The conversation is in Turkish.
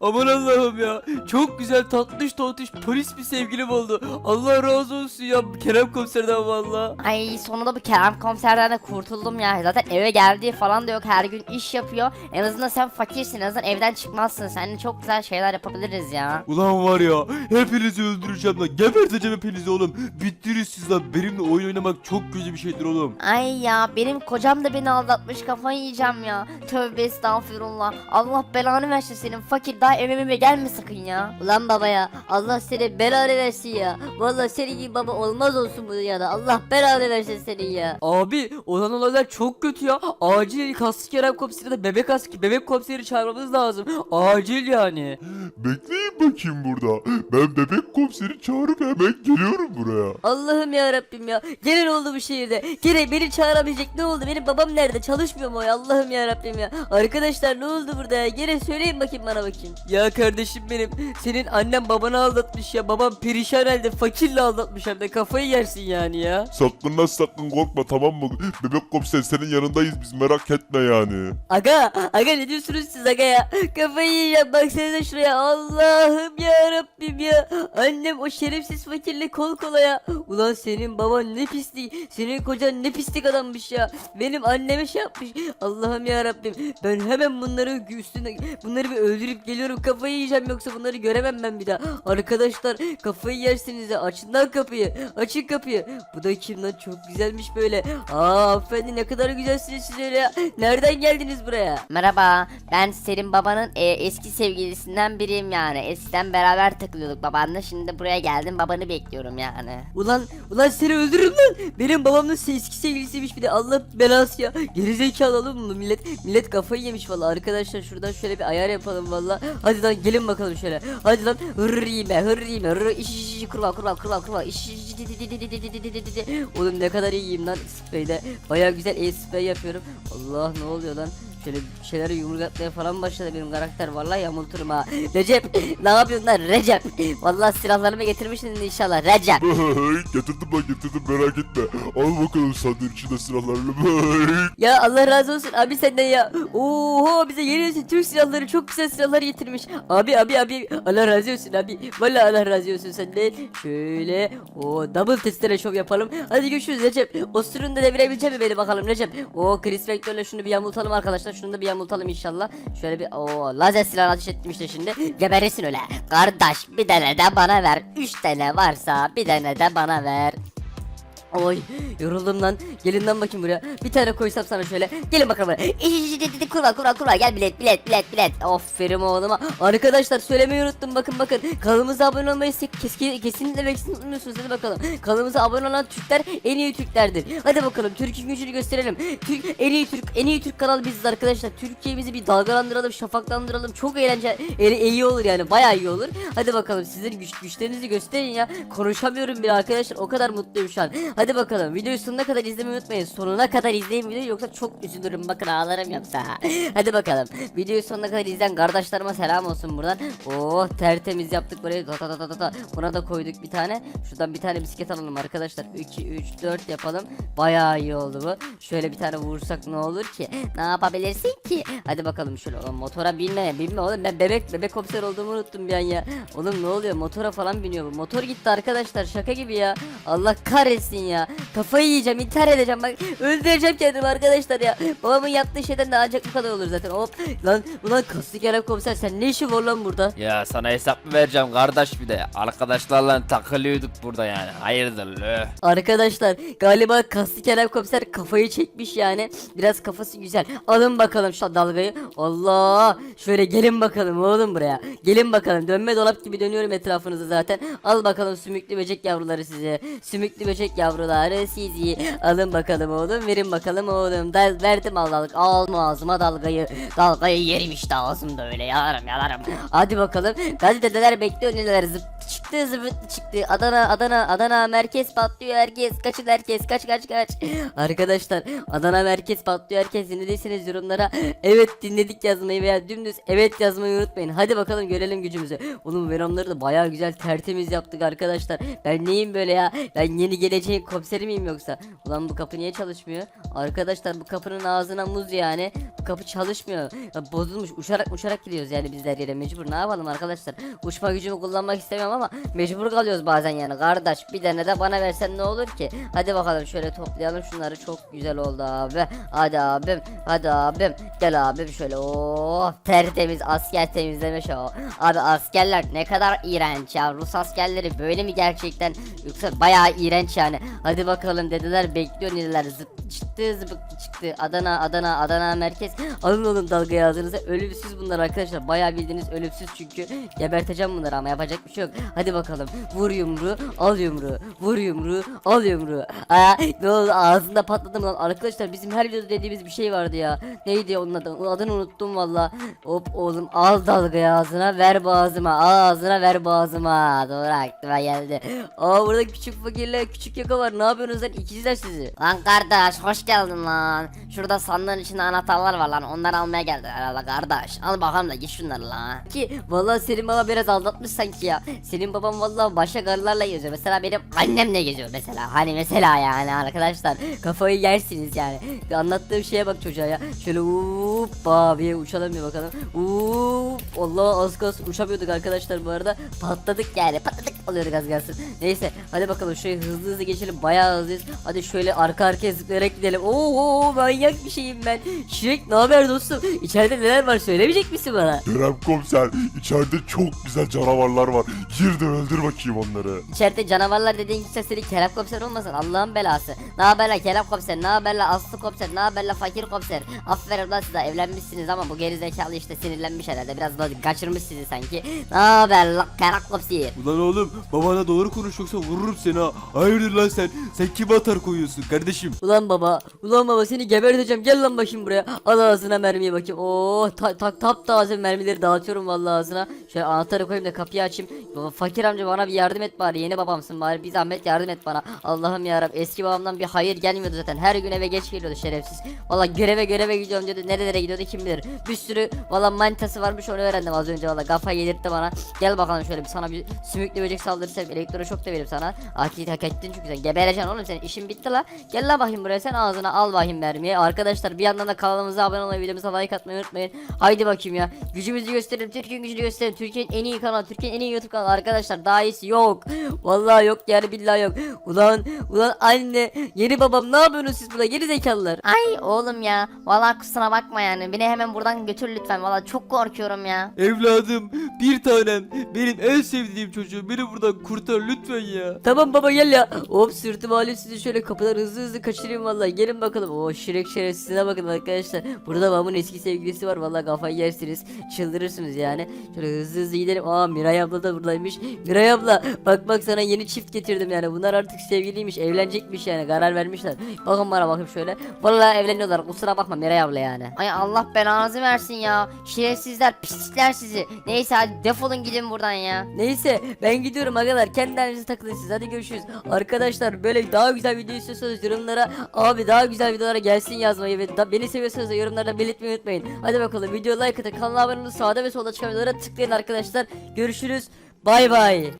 Aman Allah'ım ya. Çok güzel tatlış tontiş polis bir sevgilim oldu. Allah razı olsun ya Kerem komiserden valla. Ay sonunda bu Kerem komiserden de kurtuldum ya. Zaten eve geldiği falan da yok. Her gün iş yapıyor. En azından sen fakirsin. En azından evden çıkmazsın. Seninle çok güzel şeyler yapabiliriz ya. Ulan var ya hepinizi öldüreceğim lan. Geberteceğim hepinizi oğlum. Bittiniz siz lan. Benimle oyun oynamak çok kötü bir şeydir oğlum. Ay ya benim kocam da beni aldatmış kafayı yiyeceğim ya. Tövbe estağfurullah. Allah belanı versin senin fakir daha evime gelme sakın ya. Ulan baba ya Allah seni belanı versin ya. Vallahi senin gibi baba olmaz olsun bu dünyada. Allah belanı versin senin ya. Abi olan olaylar çok kötü ya. Acil kaslı Kerem komiseri de bebek aski bebek komiseri çağırmamız lazım. Acil yani. Bekleyin bakayım burada. Ben bebek komiseri çağırıp hemen geliyorum buraya. Allah'ım ya Rabbim ya. Gene ne oldu bu şehirde? Gene beni çağırabilecek ne oldu? Benim babam nerede? Çalışmıyor mu? o ya? Allah'ım ya Rabbim ya. Arkadaşlar ne oldu burada ya? Gene söyleyin bakayım bana bakayım. Ya kardeşim benim senin annen babanı aldatmış ya. Babam perişan halde fakirle aldatmış hem de kafayı yersin yani ya. Sakın lan sakın korkma tamam mı? Bebek komiser senin yanındayız biz merak etme yani. Aga, aga ne diyorsunuz siz aga ya? Kafayı yiyeceğim baksanıza şuraya. Allah'ım ya Rabbim ya. Annem o şerefsiz fakirle kol kola ya. Ulan senin baban ne pislik. Senin kocan ne pislik adammış ya. Benim anneme şey yapmış. Allah'ım ya Rabbim. Ben hemen bunları üstüne bunları bir öldürüp geliyorum. Kafayı yiyeceğim yoksa bunları göremem ben bir daha. Arkadaşlar kafayı yersiniz ya. Açın lan kapıyı. Açın kapıyı. Bu da kim lan? Çok güzelmiş böyle. Aa hanımefendi ne kadar güzelsiniz siz öyle ya. Nereden geldiniz buraya? Merhaba. Ben senin babanın e, eski sevgilisinden biriyim yani. Eskiden beraber takılıyorduk babanla. Şimdi de buraya geldim. Babanı bekliyorum yani. Ulan ulan seni öldürürüm lan. Benim babamın eski sevgilisiymiş bir de Allah belası ya. Gerizekalı oğlum bunu millet. Millet kafayı yemiş valla. Arkadaşlar şuradan şöyle bir ayar yapalım valla. Hadi lan gelin bakalım şöyle. Hadi lan hırrime hırrime hırr iş iş iş kurbağa kurbağa kurbağa kurbağa iş iş Oğlum ne kadar iyiyim lan spreyde. Baya güzel e spray yapıyorum. Allah ne oluyor lan? Şöyle bir şeyleri yumruklatmaya falan başladı benim karakter. Vallahi yamulturum ha. Recep ne yapıyorsun lan Recep? Vallahi silahlarımı getirmişsin inşallah Recep. getirdim lan getirdim merak etme. Al bakalım sandığın içinde silahlarını. Ya Allah razı olsun abi senden ya. Oho bize yeni nesil Türk silahları çok güzel silahlar getirmiş. Abi abi abi Allah razı olsun abi. Vallahi Allah razı olsun senden. Şöyle o double testere şov yapalım. Hadi görüşürüz Recep. O sürünü de devirebilecek mi beni bakalım Recep. O Chris Vector'la şunu bir yamultalım arkadaşlar. Şunu da bir yamultalım inşallah. Şöyle bir o lazer silahı ateş ettim işte şimdi. Geberirsin öyle. Kardeş bir tane de bana ver. Üç tane varsa bir tane de bana ver. Oy yoruldum lan. Gelin lan bakayım buraya. Bir tane koysam sana şöyle. Gelin bakalım buraya. Kurva kurva kurva gel bilet bilet bilet bilet. Aferin oğluma. Arkadaşlar söylemeyi unuttum bakın bakın. Kanalımıza abone olmayı kesin, kesinlikle ve kesinlikle unutmuyorsunuz. Hadi bakalım. Kanalımıza abone olan Türkler en iyi Türklerdir. Hadi bakalım Türk'ün gücünü gösterelim. Türk en iyi Türk en iyi Türk kanalı biziz arkadaşlar. Türkiye'mizi bir dalgalandıralım, şafaklandıralım. Çok eğlenceli e- iyi olur yani. Bayağı iyi olur. Hadi bakalım sizlerin güç, güçlerinizi gösterin ya. Konuşamıyorum bile arkadaşlar. O kadar mutluyum şu an. Hadi bakalım videoyu sonuna kadar izlemeyi unutmayın. Sonuna kadar izleyin videoyu yoksa çok üzülürüm. Bakın ağlarım yoksa. Hadi bakalım. Videoyu sonuna kadar izleyen kardeşlerime selam olsun buradan. Oh tertemiz yaptık burayı. Ta ta ta ta ta. Buna da koyduk bir tane. Şuradan bir tane bisiklet alalım arkadaşlar. 2 3 4 yapalım. Bayağı iyi oldu bu. Şöyle bir tane vursak ne olur ki? Ne yapabilirsin ki? Hadi bakalım şöyle. Oğlum motora binme. Binme oğlum ben bebek bebek komiser olduğumu unuttum bir an ya. Oğlum ne oluyor? Motora falan biniyor bu. Motor gitti arkadaşlar. Şaka gibi ya. Allah kahretsin ya. Kafayı yiyeceğim, intihar edeceğim bak. Öldüreceğim kendimi arkadaşlar ya. Babamın yaptığı şeyden de ancak bu kadar olur zaten. Hop lan ulan kaslı Kerem komiser sen ne işin var lan burada? Ya sana hesap mı vereceğim kardeş bir de? Arkadaşlarla takılıyorduk burada yani. Hayırdır lö? Arkadaşlar galiba kaslı Kerem komiser kafayı çekmiş yani. Biraz kafası güzel. Alın bakalım şu dalgayı. Allah şöyle gelin bakalım oğlum buraya. Gelin bakalım dönme dolap gibi dönüyorum etrafınızı zaten. Al bakalım sümüklü böcek yavruları size. Sümüklü böcek yavruları sizi. Alın bakalım oğlum verin bakalım oğlum. Da verdim Allah'lık. Alma ağzıma dalgayı. Dalgayı yerim işte ağzımda öyle yalarım yalarım. Hadi bakalım. Gazeteler bekliyor neler zıp çıktı zıvıt çıktı. Adana Adana Adana merkez patlıyor herkes. Kaçın herkes kaç kaç kaç. Arkadaşlar Adana merkez patlıyor herkes dinlediyseniz yorumlara evet dinledik yazmayı veya dümdüz evet yazmayı unutmayın. Hadi bakalım görelim gücümüzü. Oğlum Venom'ları da bayağı güzel tertemiz yaptık arkadaşlar. Ben neyim böyle ya? Ben yeni geleceğin komiseri miyim yoksa? Ulan bu kapı niye çalışmıyor? Arkadaşlar bu kapının ağzına muz yani. Bu kapı çalışmıyor. Ya bozulmuş. Uçarak uçarak gidiyoruz yani bizler yere mecbur. Ne yapalım arkadaşlar? Uçma gücümü kullanmak istemiyorum ama mecbur kalıyoruz bazen yani. Kardeş bir tane de bana versen ne olur ki? Hadi bakalım şöyle toplayalım şunları. Çok güzel oldu abi. Hadi abim. Hadi abim. Gel abim şöyle. Oh tertemiz asker temizlemiş o. Abi askerler ne kadar iğrenç ya. Rus askerleri böyle mi gerçekten? Yoksa bayağı iğrenç yani. Hadi bakalım dediler bekliyor dediler. Zıp çıktı zıbık çıktı. Adana Adana Adana merkez. Alın oğlum dalgayı ağzınıza. Ölümsüz bunlar arkadaşlar. Bayağı bildiğiniz ölümsüz çünkü. Geberteceğim bunları ama yapacak bir şey yok. Hadi bakalım. Vur yumruğu al yumruğu. Vur yumruğu al yumruğu. Aa, ne oldu ağzında patladım lan. Arkadaşlar bizim her videoda dediğimiz bir şey vardı ya. Neydi onun adı? Adını unuttum valla. Hop oğlum al dalgayı ağzına ver boğazıma. Al ağzına ver boğazıma. Doğru aklıma geldi. Aa burada küçük fakirle küçük yaka var. Ne yapıyorsunuz lan ikizler sizi? Lan kardeş hoş geldin lan. Şurada sandığın içinde anahtarlar var lan. Onları almaya geldi herhalde kardeş. Al bakalım da git şunları lan. Ki vallahi senin baba biraz aldatmış sanki ya. Senin baban vallahi başka karılarla geziyor. Mesela benim annemle geziyor mesela. Hani mesela yani arkadaşlar kafayı yersiniz yani. Anlattığım şeye bak çocuğa ya. Şöyle uuu babiye uçalım bir bakalım. Uuu Allah az kalsın uçamıyorduk arkadaşlar bu arada. Patladık yani patladık alıyorduk az kalsın. Neyse hadi bakalım şöyle hızlı hızlı geçelim. Bayağı hızlıyız. Hadi şöyle arka arkaya zıplayarak gidelim. Oo manyak bir şeyim ben. Şirek ne haber dostum? İçeride neler var söylemeyecek misin bana? Kerem komiser içeride çok güzel canavarlar var. Gir de öldür bakayım onları. İçeride canavarlar dediğin kimse senin Kerem komiser olmasın Allah'ın belası. Ne haber la Kerem komiser, ne haber la Aslı komiser, ne haber la fakir komiser. Aferin lan size evlenmişsiniz ama bu gerizekalı işte sinirlenmiş herhalde. Biraz da kaçırmış sizi sanki. Ne haber la Kerem komiser. Ulan oğlum babana doğru konuş yoksa vururum seni ha. Hayırdır lan sen? Sen kime atar koyuyorsun kardeşim? Ulan baba, ulan baba seni geberteceğim. Gel lan bakayım buraya. Al ağzına mermiyi bakayım. Oo, ta, ta, tap taze mermileri dağıtıyorum vallahi ağzına. Şöyle anahtarı koyayım da kapıyı açayım. Baba, fakir amca bana bir yardım et bari. Yeni babamsın bari. Bir zahmet yardım et bana. Allah'ım yarabbim. Eski babamdan bir hayır gelmiyordu zaten. Her gün eve geç geliyordu şerefsiz. Valla göreve göreve gidiyorum diyordu. Nerelere gidiyordu kim bilir. Bir sürü valla manitası varmış onu öğrendim az önce valla. Kafa yedirtti bana. Gel bakalım şöyle bir sana bir sümüklü böcek saldırırsa elektro şok da veririm sana. Akit hak ettin çünkü sen gebereceksin oğlum senin işin bitti la. Gel la bakayım buraya sen ağzına al bakayım mermiyi. Arkadaşlar bir yandan da kanalımıza abone olmayı videomuza like atmayı unutmayın. Haydi bakayım ya. Gücümüzü gösterelim. Türkiye'nin gücünü gösterelim. Türkiye'nin en iyi kanalı. Türkiye'nin en iyi YouTube kanalı arkadaşlar. Daha iyisi yok. Vallahi yok yani billahi yok. Ulan ulan anne yeni babam ne yapıyorsunuz siz burada geri zekalılar. Ay oğlum ya. Valla kusura bakma yani. Beni hemen buradan götür lütfen. Valla çok korkuyorum ya. Evladım bir tanem benim en sevdiğim çocuğum beni buradan kurtar lütfen ya. Tamam baba gel ya. Hop sırtımı alayım sizi şöyle kapıdan hızlı hızlı kaçırayım vallahi. Gelin bakalım. O şirek şerefsizine bakın arkadaşlar. Burada babamın eski sevgilisi var vallahi kafayı yersiniz. Çıldırırsınız yani. Şöyle hızlı hızlı gidelim. Aa Miray abla da buradaymış. Miray abla bak bak sana yeni çift getirdim yani. Bunlar artık sevgiliymiş. Evlenecekmiş yani. Karar vermişler. Bakın bana bakayım şöyle. Vallahi evleniyorlar. Kusura bakma Miray abla yani. Ay Allah belanızı versin ya. Şerefsizler pislikler sizi. Neyse hadi defolun gidin buradan ya. Neyse ben gidiyorum agalar kendinize takılın siz hadi görüşürüz Arkadaşlar böyle daha güzel video istiyorsanız yorumlara Abi daha güzel videolara gelsin yazmayı ve da, beni seviyorsanız da yorumlarda belirtmeyi unutmayın. Hadi bakalım video like atın kanala abone olun sağda ve solda çıkan videolara tıklayın arkadaşlar. Görüşürüz bay bay